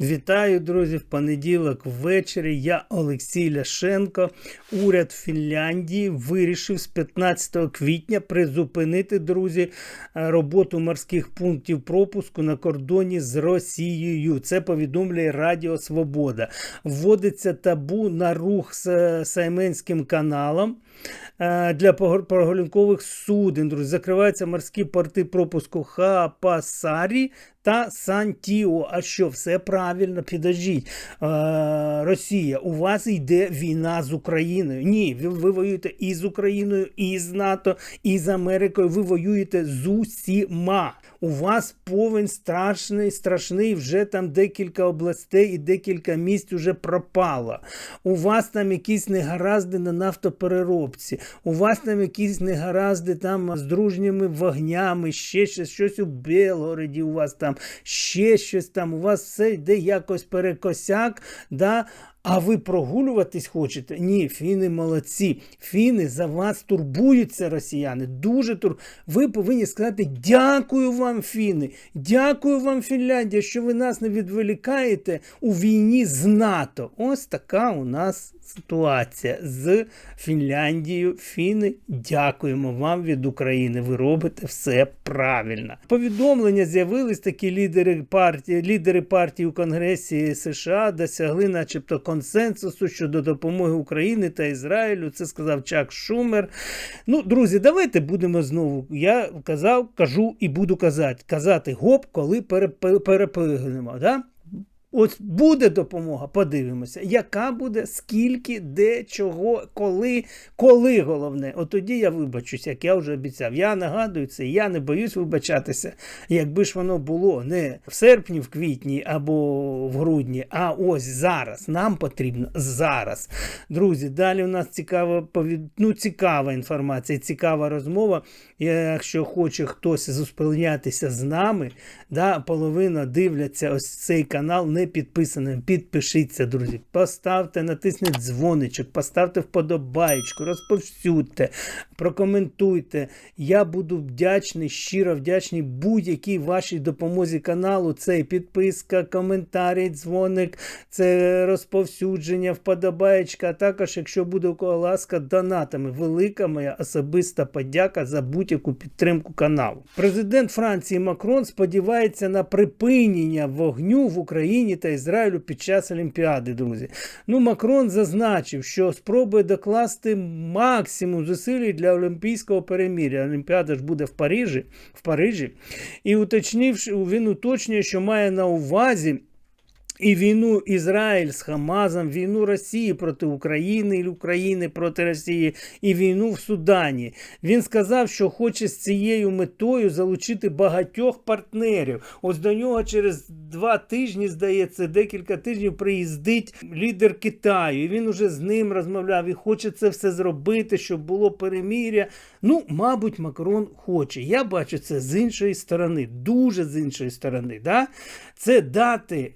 Вітаю, друзі! В понеділок ввечері я Олексій Ляшенко. Уряд Фінляндії вирішив з 15 квітня призупинити, друзі, роботу морських пунктів пропуску на кордоні з Росією. Це повідомляє Радіо Свобода. Вводиться табу на рух з Сайменським каналом. Е, Для прогулянкових суден, друзі, закриваються морські порти пропуску Хапасарі та Сантіо. А що, все правильно, підождіть. Е, Росія, у вас йде війна з Україною. Ні, ви, воюєте і з Україною, і з НАТО, і з Америкою. Ви воюєте з усіма. У вас повень страшний, страшний, вже там декілька областей і декілька місць вже пропало. У вас там якісь негаразди на нафтопереробці, у вас там якісь негаразди там з дружніми вогнями, ще щось, щось у Белгороді у вас там, ще щось там, у вас все йде якось перекосяк, да? А ви прогулюватись хочете? Ні, фіни молодці. Фіни за вас турбуються, росіяни. Дуже тур. Ви повинні сказати дякую вам, фіни. Дякую вам, Фінляндія, що ви нас не відволікаєте у війні з НАТО. Ось така у нас ситуація з Фінляндією. Фіни, дякуємо вам від України. Ви робите все правильно. Повідомлення з'явились такі лідери партії, лідери партії у Конгресі США досягли, начебто, консенсусу щодо допомоги Україні та Ізраїлю. Це сказав Чак Шумер. Ну, друзі, давайте будемо знову. Я казав, кажу і буду казати. Казати гоп, коли перепи- перепригнемо. Да? Ось буде допомога, подивимося, яка буде, скільки, де, чого, коли, коли головне. От тоді я вибачусь, як я вже обіцяв. Я нагадую це, я не боюсь вибачатися. Якби ж воно було не в серпні, в квітні або в грудні, а ось зараз. Нам потрібно зараз. Друзі, далі у нас цікава повід... ну, цікава інформація, цікава розмова. Якщо хоче хтось зуспільнятися з нами, да, половина дивляться ось цей канал не підписаним. Підпишіться, друзі. Поставте, натисніть дзвоничок, поставте вподобаєчку, розповсюдьте, прокоментуйте. Я буду вдячний, щиро вдячний будь-якій вашій допомозі каналу. Це підписка, коментарі, дзвоник, це розповсюдження, вподобаєчка. А також, якщо буде у кого ласка, донатами. Велика моя особиста подяка за будь-яку підтримку каналу. Президент Франції Макрон сподівається на припинення вогню в Україні та Ізраїлю під час Олімпіади, друзі. Ну, Макрон зазначив, що спробує докласти максимум зусиль для олімпійського переміря. Олімпіада ж буде в Парижі, в Парижі. І уточнивши, він уточнює, що має на увазі. І війну Ізраїль з Хамазом, війну Росії проти України і України проти Росії, і війну в Судані. Він сказав, що хоче з цією метою залучити багатьох партнерів. Ось до нього через два тижні, здається, декілька тижнів приїздить лідер Китаю. І він уже з ним розмовляв і хоче це все зробити, щоб було переміря. Ну, мабуть, Макрон хоче. Я бачу це з іншої сторони, дуже з іншої сторони. Да? Це дати.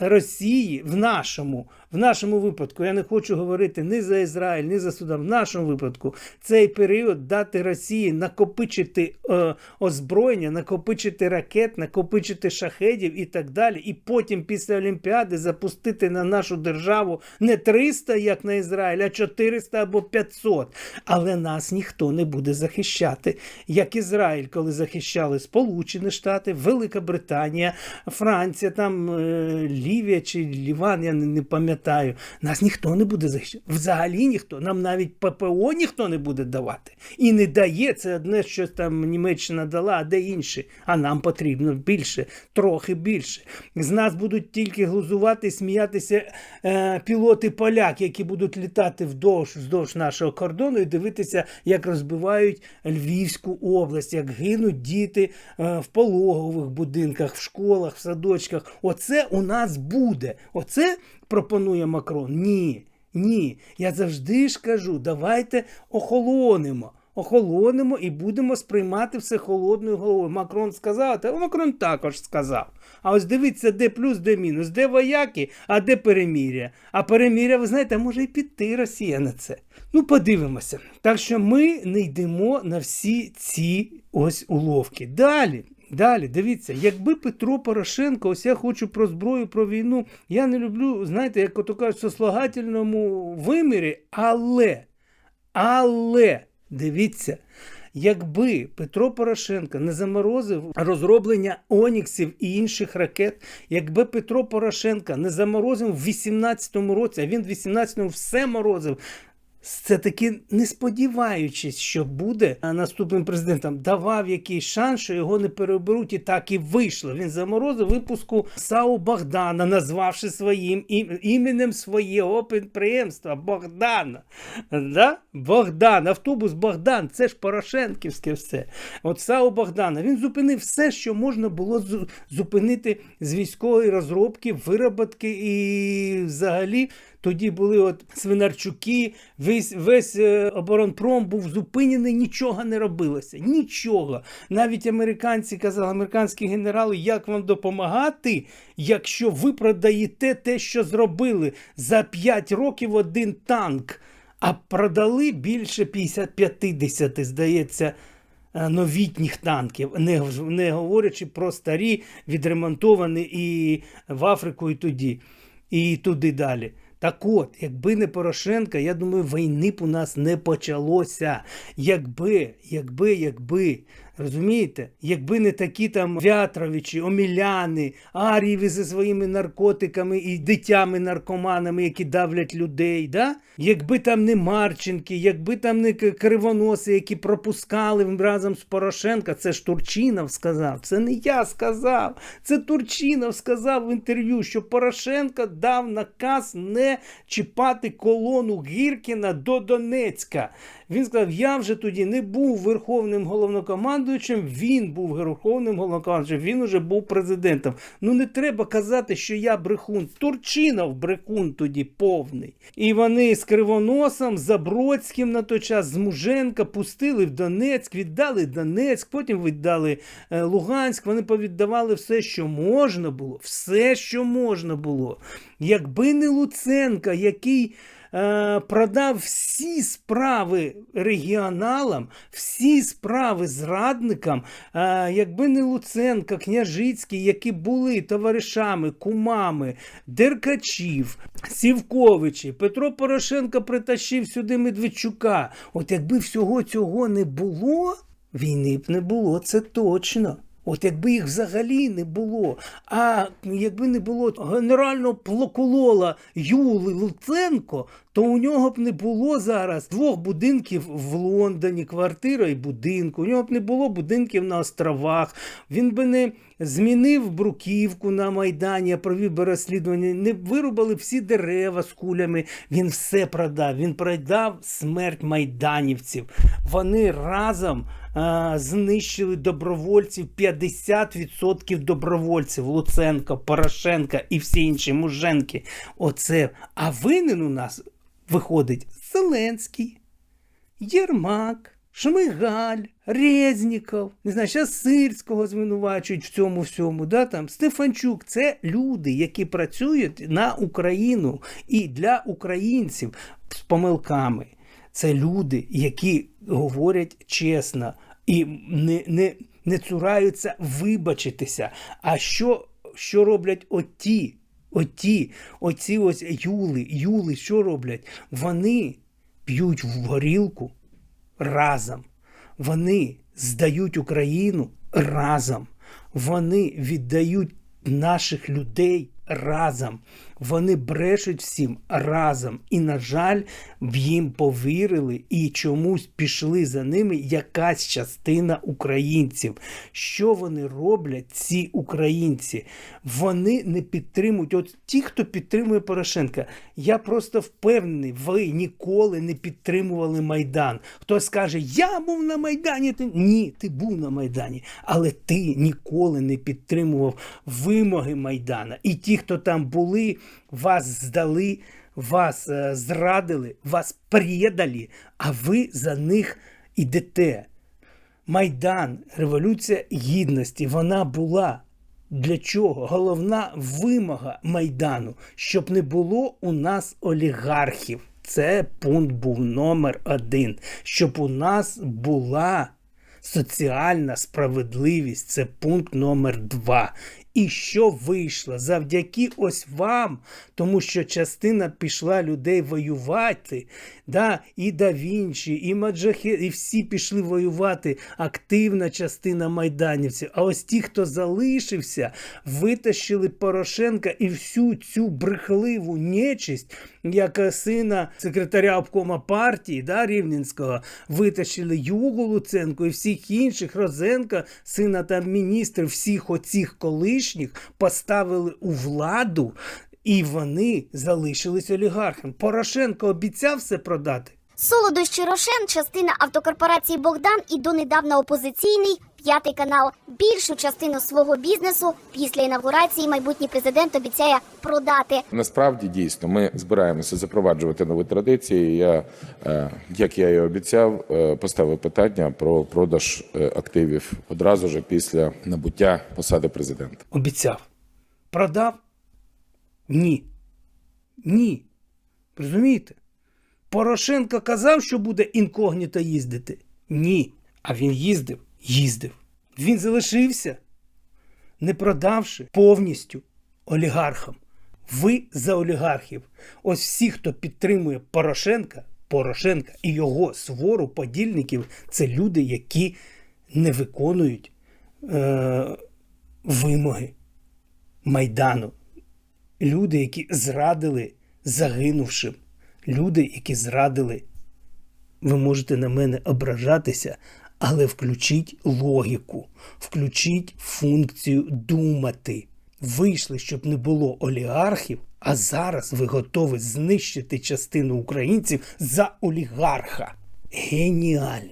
Росії в нашому, в нашому випадку, я не хочу говорити ні за Ізраїль, ні за Судан, в нашому випадку цей період дати Росії накопичити е, озброєння, накопичити ракет, накопичити шахедів і так далі. І потім після Олімпіади запустити на нашу державу не 300, як на Ізраїль, а 400 або 500. Але нас ніхто не буде захищати, як Ізраїль, коли захищали Сполучені Штати, Велика Британія, Франція, там е, Лівія чи Ліван, я не, не пам'ятаю. Нас ніхто не буде захищати. Взагалі ніхто. Нам навіть ППО ніхто не буде давати. І не дає це одне, що там Німеччина дала, а де інше. А нам потрібно більше, трохи більше. З нас будуть тільки глузувати, сміятися е, пілоти поляк, які будуть літати вдовж, вздовж нашого кордону і дивитися, як розбивають Львівську область, як гинуть діти е, в пологових будинках, в школах, в садочках. Оце у нас буде. Оце пропонує Макрон. Ні. Ні. Я завжди ж кажу, давайте охолонемо. Охолонемо і будемо сприймати все холодною головою. Макрон сказав, та Макрон також сказав. А ось дивіться, де плюс, де мінус, де вояки, а де переміря. А переміря, ви знаєте, може і піти Росія на це. Ну, подивимося. Так що ми не йдемо на всі ці ось уловки. Далі. Далі, дивіться, якби Петро Порошенко, ось я хочу про зброю, про війну. Я не люблю, знаєте, як ото кажуть, в сослагательному вимірі, але, але, дивіться, якби Петро Порошенко не заморозив розроблення Оніксів і інших ракет, якби Петро Порошенко не заморозив в 18-му році, а він в 18-му все морозив. Це таки не сподіваючись, що буде наступним президентом, давав якийсь шанс, що його не переберуть, і так і вийшло. Він заморозив випуску САУ Богдана, назвавши своїм іменем свого підприємства Богдана. Да? Богдан, автобус Богдан, це ж Порошенківське все. От САУ Богдана. Він зупинив все, що можна було зупинити з військової розробки, вироботки і взагалі. Тоді були от Свинарчуки, весь весь е, оборонпром був зупинений, нічого не робилося. Нічого. Навіть американці казали, американські генерали, як вам допомагати, якщо ви продаєте те, що зробили за 5 років один танк, а продали більше 50-50, здається. е, Новітніх танків, не, не говорячи про старі, відремонтовані і в Африку, і тоді, і туди далі. Так от, якби не Порошенка, я думаю, війни б у нас не почалося. Якби, якби, якби. Розумієте? Якби не такі там Вятровичі, Оміляни, Арієви зі своїми наркотиками і дитями наркоманами, які давлять людей, да? якби там не Марченки, якби там не кривоноси, які пропускали разом з Порошенка, це ж Турчинов сказав, це не я сказав, це Турчинов сказав в інтерв'ю, що Порошенко дав наказ не чіпати колону Гіркіна до Донецька. Він сказав: я вже тоді не був верховним головнокомандуючим, він був верховним головнокомандуючим, він уже був президентом. Ну не треба казати, що я брехун. Турчинов брехун тоді повний. І вони з Кривоносом, Забродським на той час, з Муженка пустили в Донецьк, віддали Донецьк, потім віддали е, Луганськ. Вони повіддавали все, що можна було, все, що можна було. Якби не Луценка, який е, продав всі справи регіоналам, всі справи зрадникам, е, якби не Луценка, Княжицький, які були товаришами, кумами, Деркачів, Сівковичі, Петро Порошенко притащив сюди Медведчука. От якби всього цього не було, війни б не було, це точно. От якби їх взагалі не було, а якби не було генерального прокурора Юли Луценко, то у нього б не було зараз двох будинків в Лондоні, квартира і будинку. У нього б не було будинків на островах. Він би не змінив бруківку на Майдані, провів би розслідування, не вирубали всі дерева з кулями. Він все продав. Він продав смерть майданівців. Вони разом знищили добровольців 50% добровольців Луценко, Порошенка і всі інші муженки. Оце. А винен у нас виходить Зеленський, Єрмак. Шмигаль, Резніков, не знаю, зараз Сирського звинувачують в цьому всьому. Да, там, Стефанчук це люди, які працюють на Україну і для українців з помилками. Це люди, які говорять чесно і не, не, не цураються вибачитися. А що, що роблять оті? Оті, оці ось юли, юли, що роблять? Вони п'ють в горілку разом. Вони здають Україну разом. Вони віддають наших людей разом. Вони брешуть всім разом. І, на жаль, їм повірили і чомусь пішли за ними якась частина українців. Що вони роблять, ці українці? Вони не підтримують. От ті, хто підтримує Порошенка, я просто впевнений, ви ніколи не підтримували Майдан. Хтось скаже, я був на Майдані. Ти... Ні, ти був на Майдані, але ти ніколи не підтримував вимоги Майдана. І ті, хто там були, вас здали, вас е, зрадили, вас предали, а ви за них ідете. Майдан, Революція Гідності, вона була. Для чого? Головна вимога Майдану, щоб не було у нас олігархів. Це пункт був номер один. Щоб у нас була Соціальна справедливість це пункт номер два. І що вийшло завдяки ось вам, тому що частина пішла людей воювати, да, і Да Вінчі, і Маджахе, і всі пішли воювати. Активна частина майданівців. А ось ті, хто залишився, витащили Порошенка і всю цю брехливу нечисть, як сина секретаря обкома партії да, Рівненського, витащили Югу Луценко і всіх інших Розенка, сина там міністрів, всіх оцих колишніх поставили у владу. І вони залишились олігархом. Порошенко обіцяв все продати. Солодощі Рошен, частина автокорпорації Богдан і донедавна опозиційний п'ятий канал. Більшу частину свого бізнесу після інавгурації майбутній президент обіцяє продати. Насправді дійсно ми збираємося запроваджувати нові традиції. Я, е, як я і обіцяв, е, поставив питання про продаж е, активів одразу ж після набуття посади президента. Обіцяв. Продав? Ні. Ні. Розумієте? Порошенко казав, що буде інкогніто їздити. Ні. А він їздив, їздив. Він залишився, не продавши повністю олігархам. Ви за олігархів. Ось всі, хто підтримує Порошенка, Порошенка і його свору подільників, це люди, які не виконують е- вимоги Майдану. Люди, які зрадили загинувшим. Люди, які зрадили. Ви можете на мене ображатися, але включіть логіку, включіть функцію думати. Вийшли, щоб не було олігархів, а зараз ви готові знищити частину українців за олігарха. Геніально!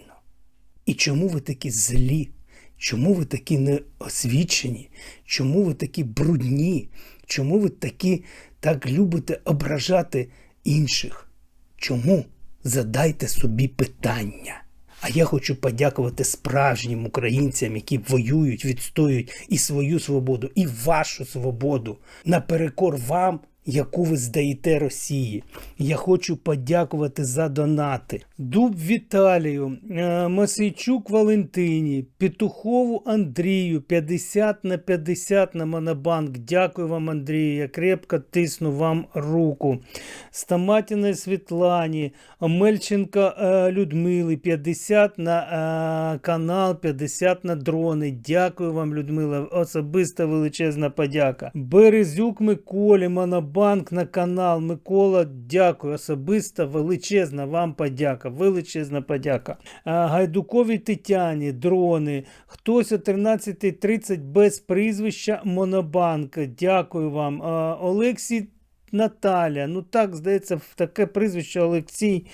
І чому ви такі злі? Чому ви такі неосвічені? Чому ви такі брудні? Чому ви такі так любите ображати інших? Чому? Задайте собі питання. А я хочу подякувати справжнім українцям, які воюють, відстоюють і свою свободу, і вашу свободу наперекор вам, яку ви здаєте Росії. Я хочу подякувати за донати. Дуб Віталію, е, Масейчук Валентині, Петухову Андрію, 50 на 50 на Монобанк. Дякую вам, Андрію. Я крепко тисну вам руку. Стаматіної Світлані, Мельченко е, Людмили, 50 на е, канал, 50 на дрони. Дякую вам, Людмила. Особиста величезна подяка. Березюк Миколі, Монобанк на канал. Микола, дякую. Особиста величезна вам подяка. Величезна подяка. Гайдукові Гайдуковій Тетяні, дрони. Хтось о 13.30 без прізвища Монобанк. Дякую вам. Олексій Наталя, ну так, здається, таке прізвище Олексій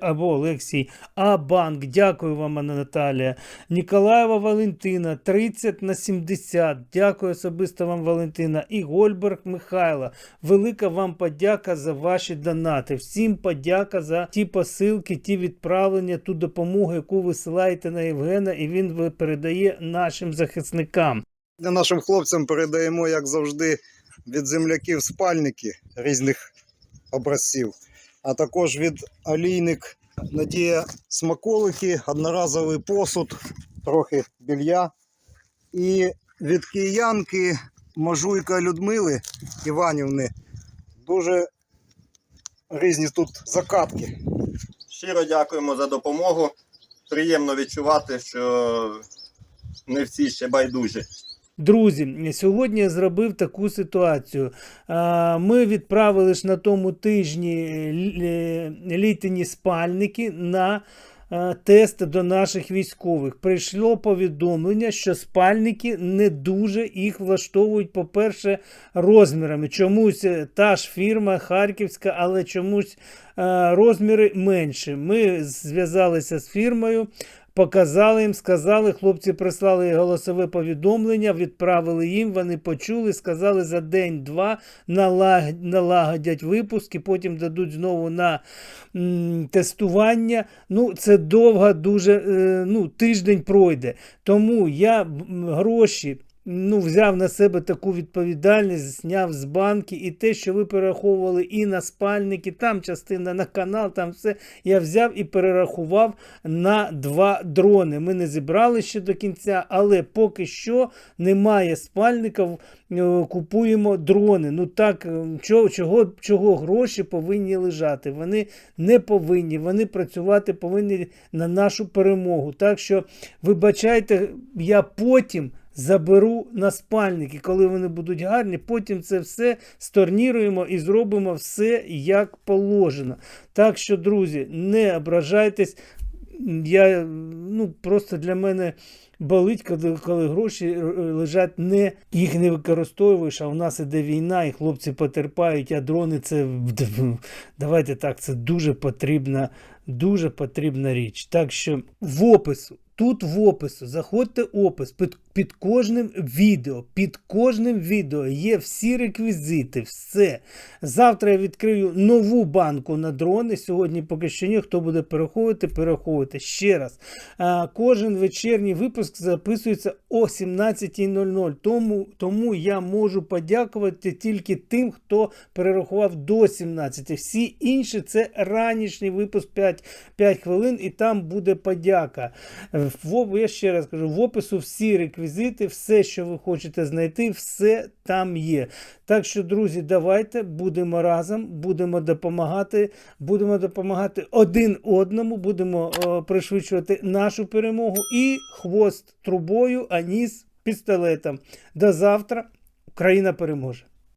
або Олексій. А банк, дякую вам, Наталія. Ніколаєва Валентина, 30 на 70. Дякую особисто вам, Валентина. І Гольберг Михайло. Велика вам подяка за ваші донати. Всім подяка за ті посилки, ті відправлення, ту допомогу, яку ви силаєте на Євгена, і він передає нашим захисникам. Нашим хлопцям передаємо, як завжди, від земляків спальники різних образців, а також від олійник Надія смаколики, одноразовий посуд, трохи білья. І від киянки Можуйка Людмили Іванівни дуже різні тут закатки. Щиро дякуємо за допомогу. Приємно відчувати, що не всі ще байдужі. Друзі, сьогодні я зробив таку ситуацію. Ми відправили ж на тому тижні лі- е, літні спальники на е, тести до наших військових. Прийшло повідомлення, що спальники не дуже їх влаштовують, по-перше, розмірами. Чомусь е, та ж фірма Харківська, але чомусь е, розміри менші. Ми зв'язалися з фірмою. Показали їм, сказали, хлопці прислали голосове повідомлення, відправили їм, вони почули, сказали за день-два налаг- налагодять випуски, потім дадуть знову на м, тестування. Ну, це довго, дуже е, ну, тиждень пройде. Тому я гроші ну, взяв на себе таку відповідальність, зняв з банки, і те, що ви перераховували і на спальники, там частина на канал, там все. Я взяв і перерахував на два дрони. Ми не зібрали ще до кінця, але поки що немає спальників, е, купуємо дрони. Ну так, е, чого, чого, чого гроші повинні лежати? Вони не повинні, вони працювати повинні на нашу перемогу. Так що, вибачайте, я потім. Заберу на спальники, коли вони будуть гарні, потім це все сторніруємо і зробимо все як положено. Так що, друзі, не ображайтесь. Я, ну, просто для мене болить, коли, коли гроші е, лежать не їх не використовуєш, а в нас іде війна, і хлопці потерпають, а дрони це давайте так, це дуже потрібна, дуже потрібна річ. Так що в опису. Тут в опису заходьте в опис під, під кожним відео. Під кожним відео є всі реквізити, все. Завтра я відкрию нову банку на дрони. Сьогодні поки що ні, хто буде перераховувати, перераховувати. Ще раз. Кожен вечірній випуск записується о 17.00. Тому, тому я можу подякувати тільки тим, хто перерахував до 17. Всі інші це ранішній випуск 5, 5 хвилин, і там буде подяка. В, я ще раз кажу, в опису всі реквізити, все, що ви хочете знайти, все там є. Так що, друзі, давайте будемо разом, будемо допомагати, будемо допомагати один одному, будемо е, пришвидшувати нашу перемогу і хвост трубою, а ніс пістолетом. До завтра Україна переможе.